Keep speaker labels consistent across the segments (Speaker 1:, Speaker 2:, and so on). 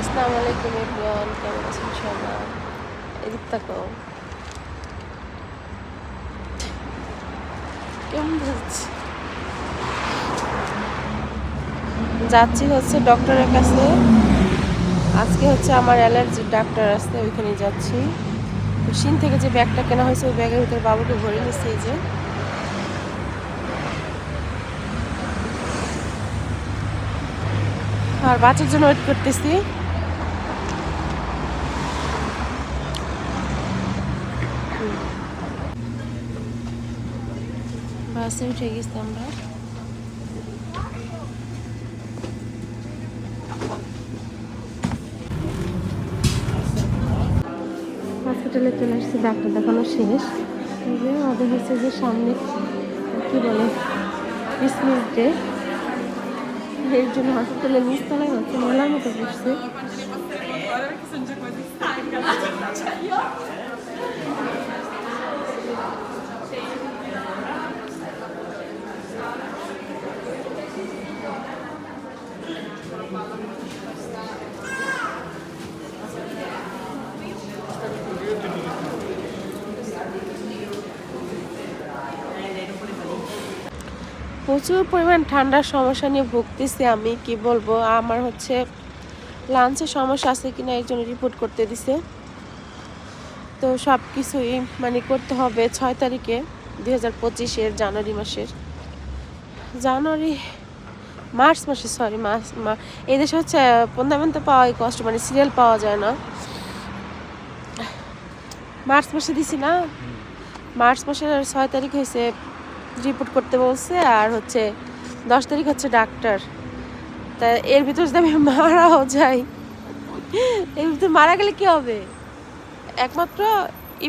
Speaker 1: আসসালামু আলাইকুম এভরিওয়ান, কেমন আছেন সবাই? এদিক কেমন যাচ্ছে? যাচ্ছি হচ্ছে ডক্টরের কাছে। আজকে হচ্ছে আমার অ্যালার্জির ডাক্তার আসতে ওইখানে যাচ্ছি। সিন থেকে যে ব্যাগটা কেনা হয়েছে, ওই ব্যাগের ভিতরে বাবুকে ভরে নিচ্ছে এই যে। আর বাচ্চার জন্য ওয়েট করতেছি। বাসে উঠে গেছি আমরা। হসপিটালে চলে আসছি, ডাক্তার দেখানো শেষ। এই যে আমাদের হচ্ছে যে সামনে, কি বলে বিশ এর জন্য হসপিটালের নিচতলায় হচ্ছে মেলার মতো বসছে। প্রচুর পরিমাণ ঠান্ডার সমস্যা নিয়ে ভুগতেছি আমি কি বলব? আমার হচ্ছে লাঞ্চের সমস্যা আছে কিনা একজন রিপোর্ট করতে দিছে। তো সব কিছুই মানে করতে হবে ছয় তারিখে দুই হাজার পঁচিশের জানুয়ারি মাসের। জানুয়ারি মার্চ মাসে সরি মার্চ মা- এই দেশে হচ্ছে পন্দামেন্ট পাওয়াই কষ্ট মানে সিরিয়াল পাওয়া যায় না। মার্চ মাসে দিছি না। মার্চ মাসের ছয় তারিখ হয়েছে রিপোর্ট করতে বলছে, আর হচ্ছে দশ তারিখ হচ্ছে ডাক্তার। তা এর ভিতর যদি আমি মারাও যাই, এর ভিতর মারা গেলে কি হবে? একমাত্র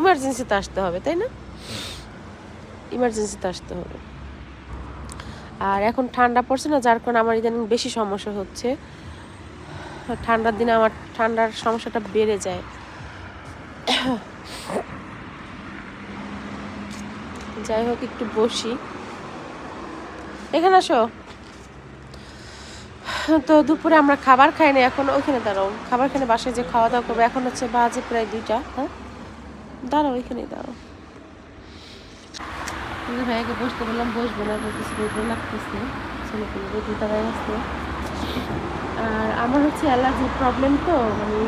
Speaker 1: ইমার্জেন্সিতে আসতে হবে, তাই না? ইমার্জেন্সিতে আসতে হবে। আর এখন ঠান্ডা পড়ছে না, যার কারণে আমার ইদানিং বেশি সমস্যা হচ্ছে। ঠান্ডার দিনে আমার ঠান্ডার সমস্যাটা বেড়ে যায়। যাই হোক, একটু বসি। এখানে আসো। তো দুপুরে আমরা খাবার খাই না এখন ওইখানে দাঁড়াও। খাবার খেলে বাসায় যে খাওয়া দাওয়া করব, এখন হচ্ছে বাজে প্রায় দুইটা হ্যাঁ? দাঁড়াও, ওইখানেই দাঁড়াও। ভাইয়াকে বসতে বললাম, বসবো না, বলতেছি লাগতেছে। ছেলে আসছে আর আমার হচ্ছে অ্যালার্জির প্রবলেম তো মানে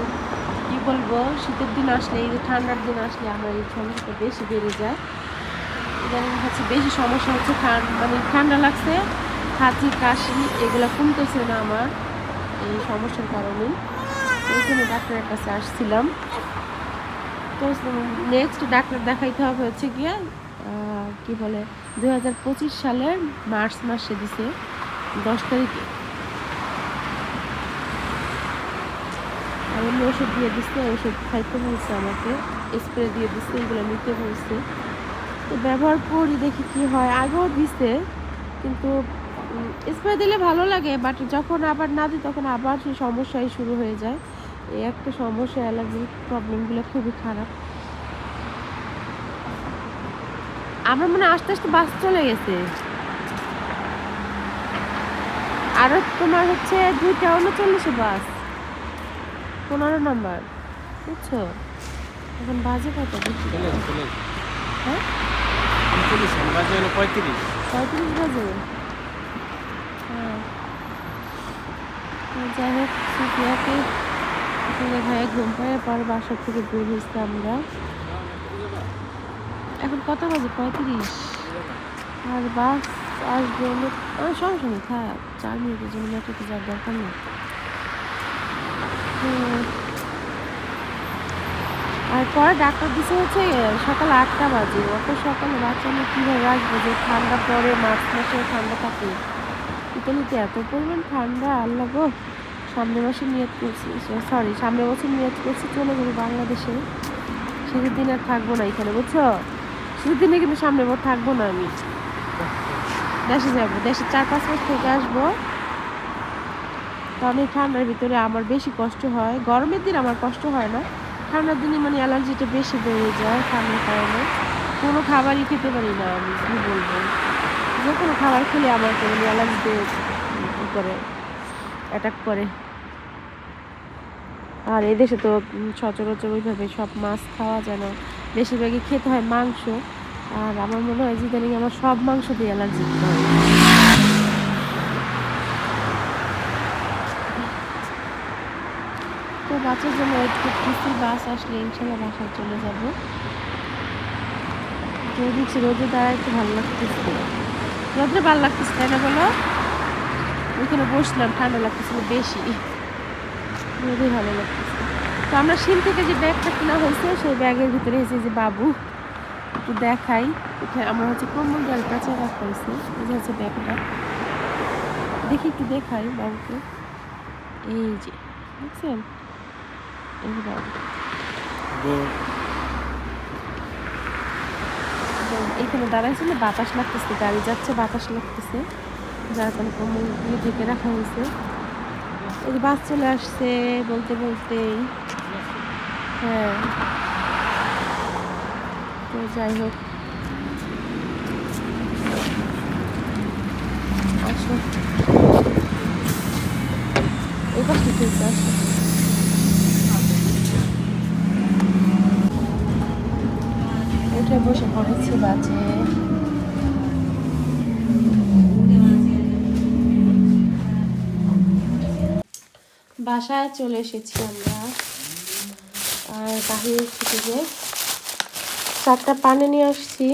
Speaker 1: কি বলব, শীতের দিন আসলে, এই যে ঠান্ডার দিন আসলে আমার এই সমস্যাটা বেশি বেড়ে যায়। ইদানিং হচ্ছে বেশি সমস্যা হচ্ছে মানে ঠান্ডা লাগছে, হাঁচি, কাশি, এগুলো কমতেছে না আমার, এই সমস্যার কারণে। জন্য ডাক্তারের কাছে আসছিলাম। তো নেক্সট ডাক্তার দেখাইতে হবে হচ্ছে গিয়ে কি বলে দু হাজার পঁচিশ সালের মার্চ মাসে দিছে, দশ তারিখে। এমনি ওষুধ দিয়ে দিচ্ছে ওষুধ খাইতে বলছে আমাকে স্প্রে দিয়ে দিচ্ছে এগুলো নিতে বলছে। তো ব্যবহার করি দেখি কি হয়। আগেও দিছে কিন্তু স্প্রে দিলে ভালো লাগে বাট যখন আবার না দিই তখন আবার সেই সমস্যাই শুরু হয়ে যায়। এই একটা সমস্যা অ্যালার্জির প্রবলেমগুলো খুবই খারাপ। আমার মনে আস্তে আস্তে বাস চলে গেছে। আরও তোমার হচ্ছে দুইটা উনচল্লিশে বাস পনেরো নম্বর বুঝছ? এখন বাজে কত? বুঝছি। হ্যাঁ?
Speaker 2: আমার বাজে হলো পঁয়ত্রিশ।
Speaker 1: পঁয়ত্রিশ বাজে? হ্যাঁ। যাই হোক সুফিয়াকে ভাইয়া ঘুম পাড়ার পর বাসা থেকে বের হয়েছি আমরা। এখন কত বাজে? পঁয়ত্রিশ। আর বাস আসবে আহ, সমস্যা নেই থাক চার মিনিটের জন্য মেট্রোতে যাওয়ার দরকার নেই। হুম। আর পরে ডাক্তার দিছে হচ্ছে সকাল আটটা বাজে। অত সকালে বাচ্চা আমি কীভাবে রাখব যে ঠান্ডা পরে মার্চ মাসে ঠান্ডা থাকে? ইতালিতে এত পরিমাণ ঠান্ডা, আল্লাহ গো। সামনে মাসে নিয়ত করছি সরি সামনে বছর নিয়ত করছি, চলে যাব বাংলাদেশে। শীতের দিন আর থাকব না এখানে, বুঝছ? শীতের দিনে কিন্তু সামনে বছর থাকব না আমি। দেশে যাব, দেশে চার, পাঁচ মাস থেকে আসব। কারণ এই ঠান্ডার ভিতরে আমার বেশি কষ্ট হয়। গরমের দিন আমার কষ্ট হয় না। ঠান্ডার দিনে মানে অ্যালার্জিটা বেশি বেড়ে যায় ঠান্ডার কারণে। কোনো খাবারই খেতে পারি না আমি, কী বলব? যে কোনো খাবার খেলে আমার কোনো অ্যালার্জিতে করে অ্যাটাক করে। আর এদেশে তো সচরাচর ওইভাবে সব মাছ খাওয়া যায় না। বেশিরভাগই খেতে হয় মাংস। আর আমার মনে হয় যে আমার সব মাংস দিয়ে অ্যালার্জি হয়। বাচ্চার জন্য ওয়েট করতেছি, বাস আসলে ইনশাল্লাহ বাসায় চলে যাব। দেখছি রোদে একটু ভালো লাগতেছে রোদে ভালো লাগতেছে, তাই না বলো? ওইখানে বসলাম, ঠান্ডা লাগতেছিল বেশি। রোদে ভালো লাগতেছে। তো আমরা শিল থেকে যে ব্যাগটা কেনা হয়েছে, সেই ব্যাগের ভিতরে এসে যে বাবু, একটু দেখাই। এটা আমার হচ্ছে কম্বল গাড়ির কাছে রাখা হয়েছে যে হচ্ছে ব্যাগটা। দেখি একটু দেখাই বাবুকে। এই যে তো এখানে দাঁড়াইছিল বাতাস লাগতেছে গাড়ি যাচ্ছে বাতাস লাগতেছে। যার কারণে কম্বল দিয়ে ঢেকে রাখা হয়েছে। এই বাস চলে আসছে বলতে বলতেই হ্যাঁ। তো যাই হোক। আসো। এই পাশটা ঠিক আসো। বসে পড়েছি বাজে। বাসায় চলে এসেছি আমরা। আর বাহির থেকে যে চারটা পানি নিয়ে আসছি।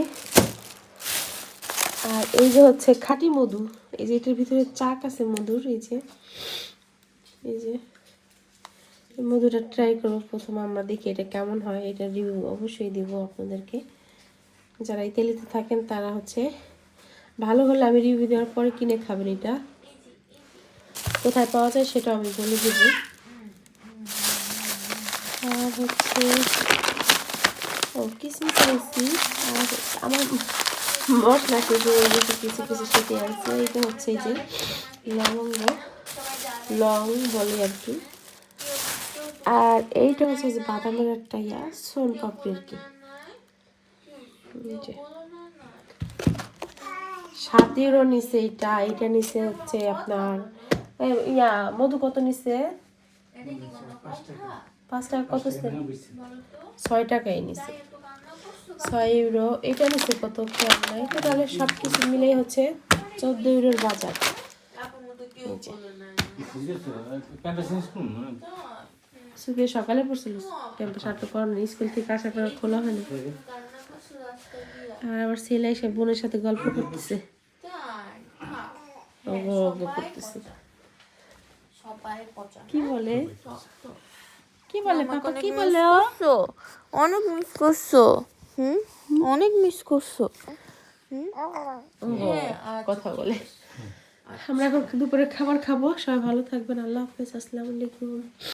Speaker 1: আর এই যে হচ্ছে খাঁটি মধু। এই যে এটার ভিতরে চাক আছে মধুর, এই যে। এই যে মধুটা ট্রাই করব প্রথম আমরা দেখি এটা কেমন হয়, এটা রিভিউ অবশ্যই দিব আপনাদেরকে। যারা ইতালিতে থাকেন, তারা হচ্ছে, ভালো হলে আমি রিভিউ দেওয়ার পরে কিনে খাবেন এটা। কোথায় পাওয়া যায় সেটা আমি বলে দেবো। আর হচ্ছে, ও কিসমিস আনছি আর আমার মশলা গেছে কিছু কিছু সেটে আছে, এটা হচ্ছে যে লবঙ্গ, লং বলে আর কি। আর এইটা হচ্ছে যে বাদামের একটা ইয়া সোন পাপড়ি আর কি। যে সাতেরও নিচে এটা এটা নিচে হচ্ছে আপনার ইয়া মধু কত নিচে পাঁচ টাকা কত ছয় টাকাই নিচে ছয় ইউরো এটা নিচে কত? খেয়াল নাই তো তাহলে সব কিছু মিলেই হচ্ছে চোদ্দ ইউরোর বাজার। সকালে। পড়ছিল। শার্ট পর স্কুল থেকে আসার পর খোলা হয়নি। আর আমার ছেলে এসে বোনের সাথে গল্প করতেছে। কি বলে? কি বলে পাপা? কি বলে
Speaker 3: অনেক মিস করছ। হুম? অনেক মিস করছ।
Speaker 1: কথা বলে। আমরা এখন দুপুরে খাবার খাব। সবাই ভালো থাকবেন। আল্লাহ হাফেজ। আসসালামু আলাইকুম।